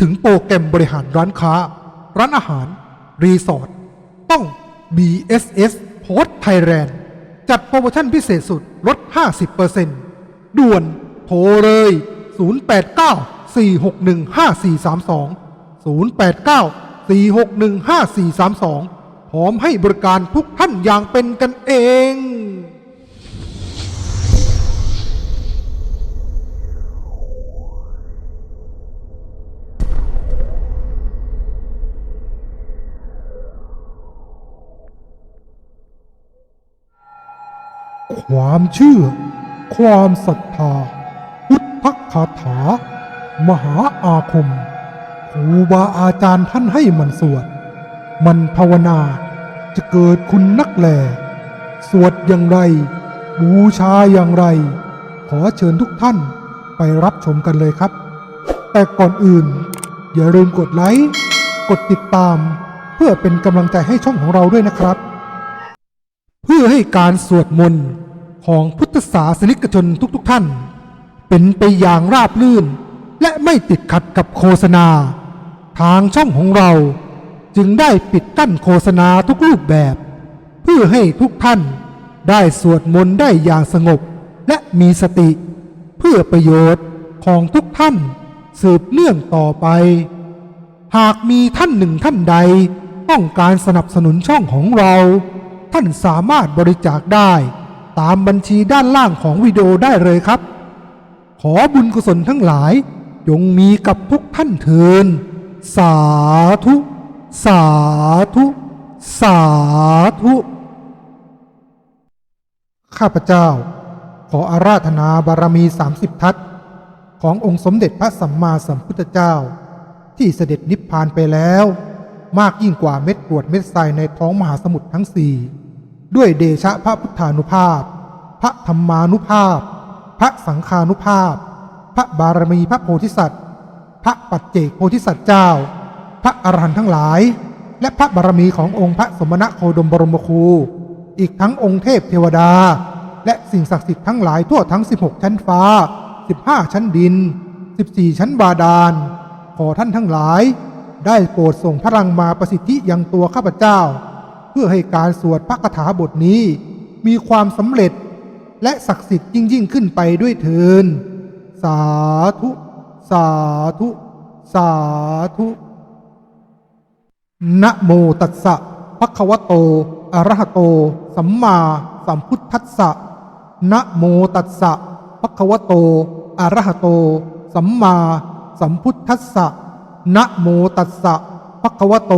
ถึงโปรแกรมบริหารร้านค้า ร้านอาหาร รีสอร์ทต้อง BSS Post Thailand จัดโปรโมชั่นพิเศษสุดลด 50%ด่วนโทรเลย 089 461 5432 089 461 5432 พร้อมให้บริการทุกท่านอย่างเป็นกันเอง ความเชื่อ ความศรัทธา พุทธคาถา มหาอาคมครูบาอาจารย์ท่านให้มันสวด มันภาวนาจะเกิดคุณนักแล สวดอย่างไร บูชาอย่างไร ขอเชิญทุกท่านไปรับชมกันเลยครับ แต่ก่อนอื่น อย่าลืมกดไลค์ กดติดตาม เพื่อเป็นกำลังใจให้ช่องของเราด้วยนะครับ เพื่อให้การสวดมนต์ ของพุทธศาสนิกชนทุกๆทท่าน เป็นไปอย่างราบรื่น และไม่ติดขัดกับโฆษณา ทางช่องของเราจึงได้ปิดกั้นโฆษณาทุกรูปแบบ เพื่อให้ทุกท่านได้สวดมนต์ได้อย่างสงบและมีสติ เพื่อประโยชน์ของทุกท่านสืบเนื่องต่อไป หากมีท่านหนึ่งท่านใด ต้องการสนับสนุนช่องของเรา ท่านสามารถบริจาคได้ ตามบัญชีด้านล่างของวิดีโอได้เลยครับ ขอบุญกุศลทั้งหลายจงมีกับทุกท่านเทิน สาธุ สาธุ สาธุ ข้าพเจ้า ขออาราธนาบารมี 30 ทัศขององค์สมเด็จพระสัมมาสัมพุทธเจ้า ที่เสด็จนิพพานไปแล้ว มากยิ่งกว่าเม็ดกรวดเม็ดทรายในท้องมหาสมุทรทั้งสี่ ด้วยเดชะพระพุทธานุภาพ พระธรรมานุภาพ พระสังฆานุภาพ พระบารมีพระโพธิสัตว์ พระปัจเจกโพธิสัตว์เจ้า พระอรหันต์ทั้งหลาย และพระบารมีขององค์พระสมณะโคดมบรมครู อีกทั้งองค์เทพเทวดา และสิ่งศักดิ์สิทธิ์ทั้งหลายทั่วทั้ง 16 ชั้นฟ้า 15 ชั้นดิน 14 ชั้นบาดาล ขอท่านทั้งหลาย ได้โปรดส่งพลังมาประสิทธิยังตัวข้าพเจ้า พื่อให้การสวดพระคาถาบทนี้ มีความสำเร็จและศักดิ์สิทธิ์ยิ่งยิ่งขึ้นไปด้วยเทินสาธุ สาธุ สาธุนะโมตัสสะภะคะวะโต อะระหะโต สัมมาสัมพุทธัสสะนะโมตัสสะภะคะวะโต อะระหะโต สัมมาสัมพุทธัสสะนะโมตัสสะภะคะวะโต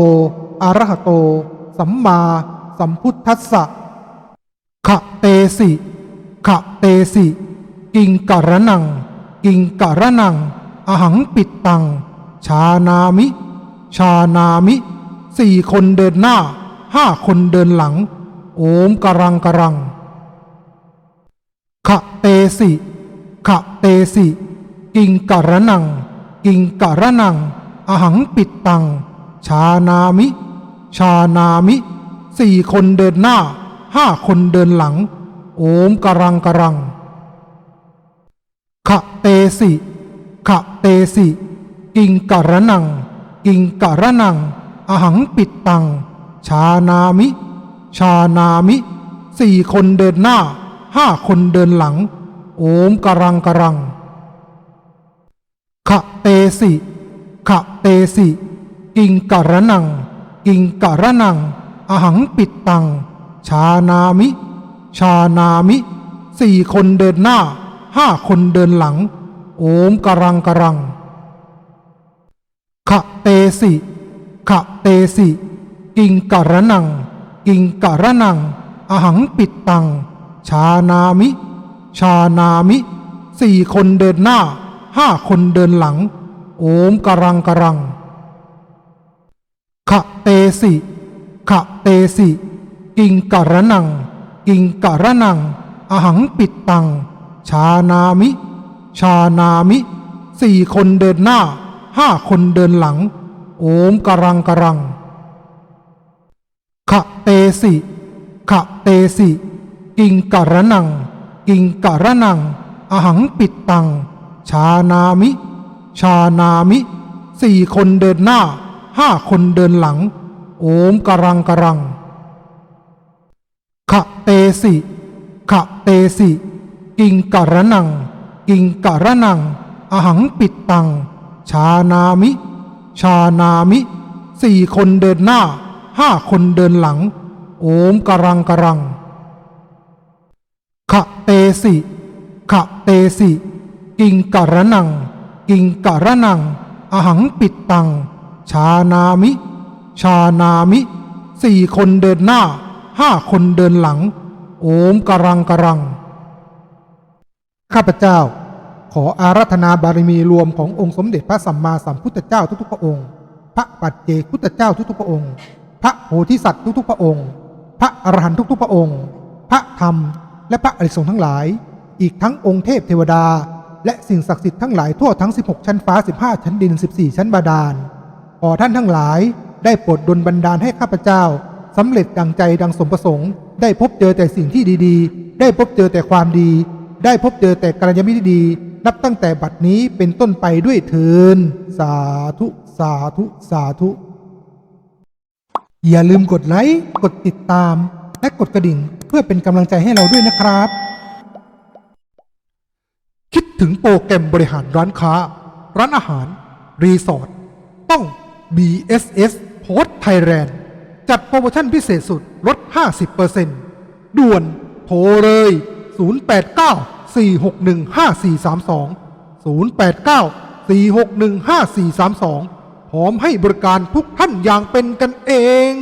อะระหะโต สัมมาสัมพุทธัสสะขะเตสิขะเตสิ กิงกะระนัง กิงกะระนัง อหังปิดตัง ชานามิ ชานามิ สี่คนเดินหน้า ห้าคนเดินหลัง โอมกะรังกะรังขะเตสิขะเตสิ กิงกะระนัง กิงกะระนัง อหังปิดตัง ชานามิ ชานามิสี่คนเดินหน้าห้าคนเดินหลัง โอมกะรังกะรังขะเตสิขะเตสิ กิงกะระนัง กิงกะระนัง อหังปิดตัง ชานามิ ชานามิสี่คนเดินหน้าห้าคนเดินหลัง โอมกะรังกะรังขะเตสิขะเตสิ กิงกะระนัง กิงกะระนัง อหังปิดตัง ชานามิ ชานามิ สี่คนเดินหน้า ห้าคนเดินหลัง โอมกะรังกะรัง ขะเตสิขะเตสิ กิงกะระนัง กิงกะระนัง อหังปิดตัง ชานามิ ชานามิ สี่คนเดินหน้า ห้าคนเดินหลัง โอมกะรังกะรัง ขะเตสิขะเตสิ กิงกะระนัง กิงกะระนัง อหังปิดตัง ชานามิ ชานามิสี่คนเดินหน้าห้าคนเดินหลัง โอมกะรังกะรังขะเตสิขะเตสิ กิงกะระนัง กิงกะระนัง อหังปิดตัง ชานามิ ชานามิ สี่คนเดินหน้า ห้าคนเดินหลัง โอมกรังกรัง ขะเตสิ ขะเตสิ กิงกะระนัง กิงกะระนัง อหังปิดตัง ชานามิ ชานามิสี่คนเดินหน้า ห้าคนเดินหลัง โอมกรังกรัง ขะเตสิ ขะเตสิ กิงกะระนัง กิงกะระนัง อหังปิดตัง ชานามิ ชานามิสี่คนเดินหน้าห้าคนเดินหลัง โอมกรังกรัง ข้าพเจ้า ขออารัธนาบารมีรวมขององค์สมเด็จพระสัมมาสัมพุทธเจ้าทุกๆพระองค์ พระปัจเจกพุทธเจ้าทุกๆพระองค์ พระโพธิสัตว์ทุกๆพระองค์ พระอรหันต์ทุกๆพระองค์ พระธรรม และพระอริสงฆ์ทั้งหลาย อีกทั้งองค์เทพเทวดา และสิ่งศักดิ์สิทธิ์ทั้งหลายทั่วทั้ง 16 ชั้นฟ้า 15 ชั้นดิน 14 ชั้นบาดาล ขอท่านทั้งหลายได้โปรดดลบันดาลให้ข้าพเจ้าสำเร็จดังใจดังสมประสงค์ ได้พบเจอแต่สิ่งที่ดีๆ ได้พบเจอแต่ความดี ได้พบเจอแต่กัลยาณมิตรดีนับตั้งแต่บัดนี้เป็นต้นไปด้วยเทินสาธุ สาธุ สาธุ อย่าลืมกดไลค์กดติดตาม และกดกระดิ่งเพื่อเป็นกำลังใจให้เราด้วยนะครับ คิดถึงโปรแกรมบริหารร้านค้า ร้านอาหาร รีสอร์ทต้อง BSS Post Thailand จัดโปรโมชั่นพิเศษสุดลด 50%ด่วนโทรเลย 089 461 5432 089 461 5432 พร้อมให้บริการทุกท่านอย่างเป็นกันเอง